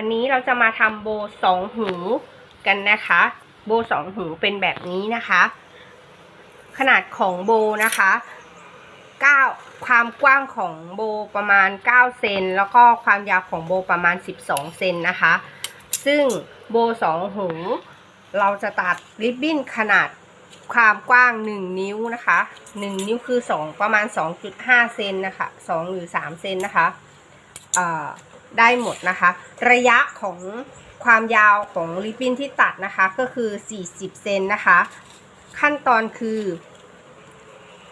วันนี้เราจะมาทำโบสองหูกันนะคะ โบสองหูเป็นแบบนี้นะคะ ขนาดของโบนะคะ9ความกว้างของโบประมาณ 9 เซนแล้วก็ความยาวของโบประมาณ 12 เซนนะคะ ซึ่งโบสองหู เราจะตัดริบบิ้นขนาดความกว้าง 1 นิ้วนะคะ 1 นิ้วคือ 2 ประมาณ 2.5 เซนนะคะ 2 หรือ 3 เซนนะคะเอ่อ ได้หมดนะคะ ระยะของความยาวของริบบิ้นที่ตัดนะคะก็คือ 40 เซนนะคะ ขั้นตอนคือ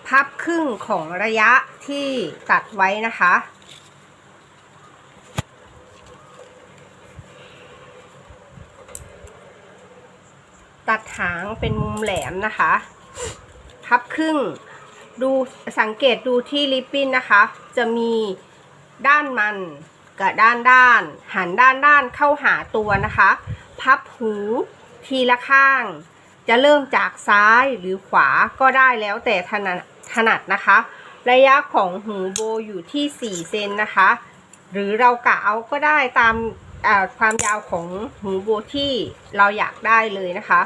พับครึ่งของระยะที่ตัดไว้นะคะ ตัดหางเป็นมุมแหลมนะคะ พับครึ่งดูสังเกตดูที่ริบบิ้นนะคะ จะมีด้านมัน กับด้านด้าน หันด้านด้านเข้าหาตัวนะคะ พับหูทีละข้าง จะเริ่มจากซ้ายหรือขวาก็ได้แล้วแต่ถนัดถนัดนะคะ ระยะของหูโบอยู่ที่ 4 เซนนะคะ หรือเรากะเอาก็ได้ตามความยาวของหูโบที่เราอยากได้เลยนะคะ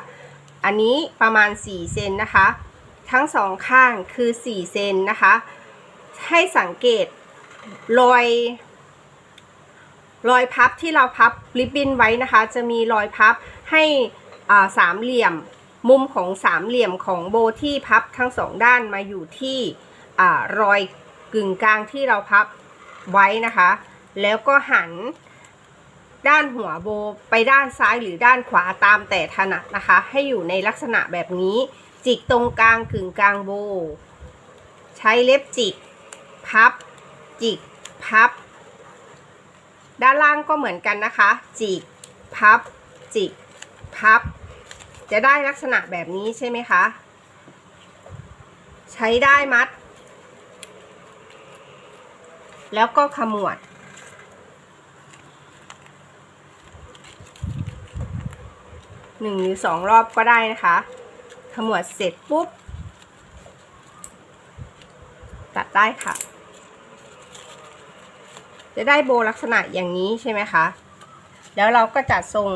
อันนี้ประมาณ 4 เซนนะคะ ทั้งสองข้างคือ 4 เซนนะคะ ให้สังเกตรอย รอยพับที่เราพับริบบิ้นไว้นะคะ จะมีรอยพับให้สามเหลี่ยมมุมของสามเหลี่ยมของโบที่พับทั้งสองด้านมาอยู่ที่รอยกึ่งกลางที่เราพับไว้นะคะ แล้วก็หันด้านหัวโบไปด้านซ้ายหรือด้านขวาตามแต่ถนัดนะคะ ให้อยู่ในลักษณะแบบนี้ จิกตรงกลางกึ่งกลางโบ ใช้เล็บจิก พับ จิก พับ ด้านล่างก็เหมือนกันนะคะ จิก พับ จิก พับ จะได้ลักษณะแบบนี้ใช่ไหมคะ ใช้ได้มัด แล้วก็ขมวด หนึ่งหรือสองรอบก็ได้นะคะ ขมวดเสร็จปุ๊บ ตัดได้ค่ะ จะได้โบลักษณะอย่างนี้ใช่ไหมคะ แล้วเราก็จัดทรง